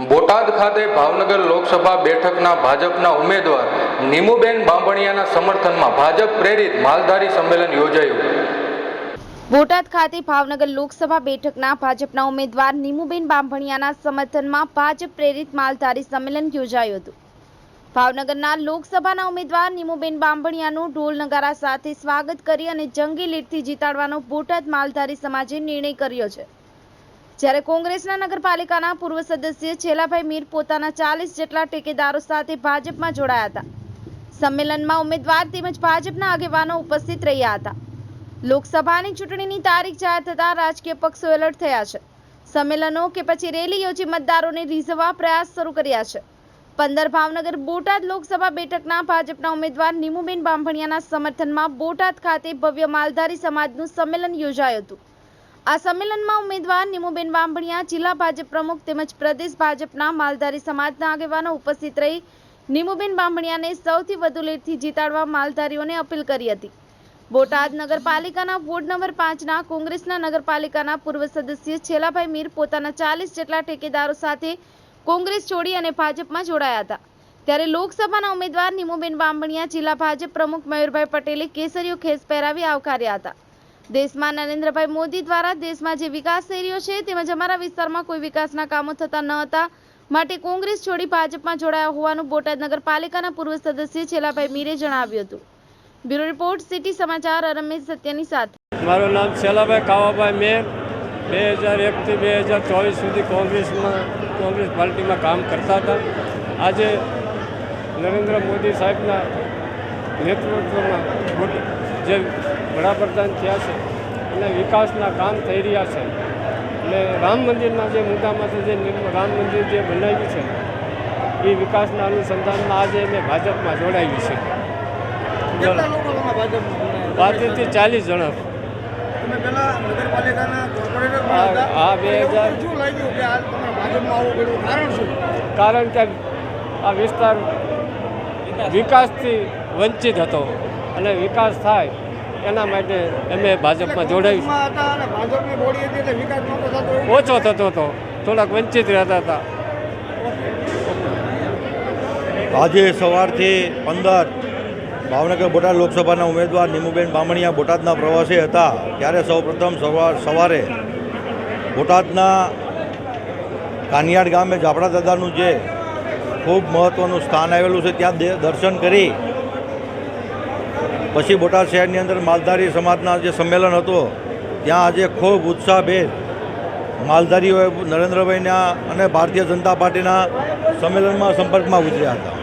બોટાદ ખાતે ભાવનગર લોકસભા બેઠકના ભાજપના ઉમેદવાર નીમુબેન બાંભણિયાના સમર્થનમાં ભાજપ પ્રેરિત માલધારી સંમેલન યોજાયું. બોટાદ ખાતે ભાવનગર લોકસભા બેઠકના ભાજપના ઉમેદવાર નીમુબેન બાંભણિયાના સમર્થનમાં ભાજપ પ્રેરિત માલધારી સંમેલન યોજાયું હતું. ભાવનગરના લોકસભાના ઉમેદવાર નીમુબેન બાંભણિયાનું ઢોલ નગારા સાથે સ્વાગત કરી અને જંગી લીડથી જીતાડવાનો બોટાદ માલધારી સમાજે નિર્ણય કર્યો છે. જ્યારે કોંગ્રેસના નગરપાલિકાના પૂર્વ સદસ્ય છેલાભાઈ મીર પોતાના ચાલીસ જેટલા ટેકેદારો સાથે ભાજપમાં જોડાયા હતા. સંમેલનમાં ઉમેદવાર તેમજ ભાજપના આગેવાનો ઉપસ્થિત રહ્યા હતા. લોકસભાની ચૂંટણીની તારીખ જાહેર થતાં રાજકીય પક્ષો એલર્ટ થયા છે. સંમેલનો કે પછી રેલી યોજી મતદારોને રીઝવવા પ્રયાસ શરૂ કર્યા છે. પંદર ભાવનગર બોટાદ લોકસભા બેઠકના ભાજપના ઉમેદવાર નીમુબેન બાંભણિયાના સમર્થનમાં બોટાદ ખાતે ભવ્ય માલધારી સમાજનું સંમેલન યોજાયું હતું. આ સંમેલનમાં ઉમેદવાર નિમુબેન બાંભણિયા જિલ્લા ભાજપ પ્રમુખ તેમજ પ્રદેશ ભાજપના માલધારી સમાજના આગેવાનો ઉપસ્થિત રહી નિમુબેન બાંભણિયાને સૌથી વધુ લીડથી જીતાડવા માલધારીઓને અપીલ કરી હતી. બોટાદ નગરપાલિકાના વોર્ડ નંબર પાંચના, કોંગ્રેસના નગરપાલિકાના પૂર્વ સદસ્ય છેલાભાઈ મીર પોતાના ચાલીસ જેટલા ઠેકેદારો સાથે કોંગ્રેસ છોડી અને ભાજપમાં જોડાયા હતા. ત્યારે લોકસભાના ઉમેદવાર નિમુબેન બાંબણીયા જિલ્લા ભાજપ પ્રમુખ મયુરભાઈ પટેલે કેસરીઓ ખેસ પહેરાવી આવકાર્યા હતા. દેશમાં નરેન્દ્રભાઈ મોદી દ્વારા દેશમાં જે વિકાસ થઈ રહ્યો છે, તેમજ અમારા વિસ્તારમાં કોઈ વિકાસના કામો થતા ન હતા. માટે કોંગ્રેસ છોડી ભાજપમાં જોડાયા હોવાનું બોટાદ નગરપાલિકાના પૂર્વ સદસ્ય છેલાભાઈ મીરે જણાવ્યું હતું. બ્યુરો રિપોર્ટ, સિટી સમાચાર રમેશ સત્યની સાથે. મારું નામ છેલાભાઈ કાવાભાઈ મેર. બે હજાર એકથી બે હજાર ચોવીસ સુધી કોંગ્રેસમાં, કોંગ્રેસ પાર્ટીમાં કામ કરતા હતા. આજે નરેન્દ્ર મોદી સાહેબના નેતૃત્વમાં જે વડાપ્રધાન થયા છે અને વિકાસના કામ થઈ રહ્યા છે એટલે રામ મંદિરના જે મુદ્દામાંથી જે રામ મંદિર જે બનાવ્યું છે એ વિકાસના અનુસંધાનમાં આજે મેં ભાજપમાં જોડાયું છે? પાંત્રીસથી ચાલીસ જણા હા. બે હજાર. કારણ કે આ વિસ્તાર વિકાસથી વંચિત હતો અને વિકાસ થાય એના માટે અમે ભાજપમાં જોડાયું? ઓછો થતો હતો. થોડાક વંચિત રહેતા હતા. આજે સવારથી પંદર ભાવનગર બોટાદ લોકસભાના ઉમેદવાર નીમુબેન બામણિયા બોટાદના પ્રવાસે હતા. ત્યારે સૌપ્રથમ સવાર સવારે બોટાદના કાનિયાડ ગામે જાપડા દાદાનું જે ખૂબ મહત્ત્વનું સ્થાન આવેલું છે ત્યાં દર્શન કરી પછી બોટાદ શહેરની અંદર માલધારી સમાજના જે સંમેલન હતો, ત્યાં આજે ખૂબ ઉત્સાહભેર માલધારીઓએ નરેન્દ્રભાઈના અને ભારતીય જનતા પાર્ટીના સંમેલનમાં સંપર્કમાં ઉતર્યા હતા.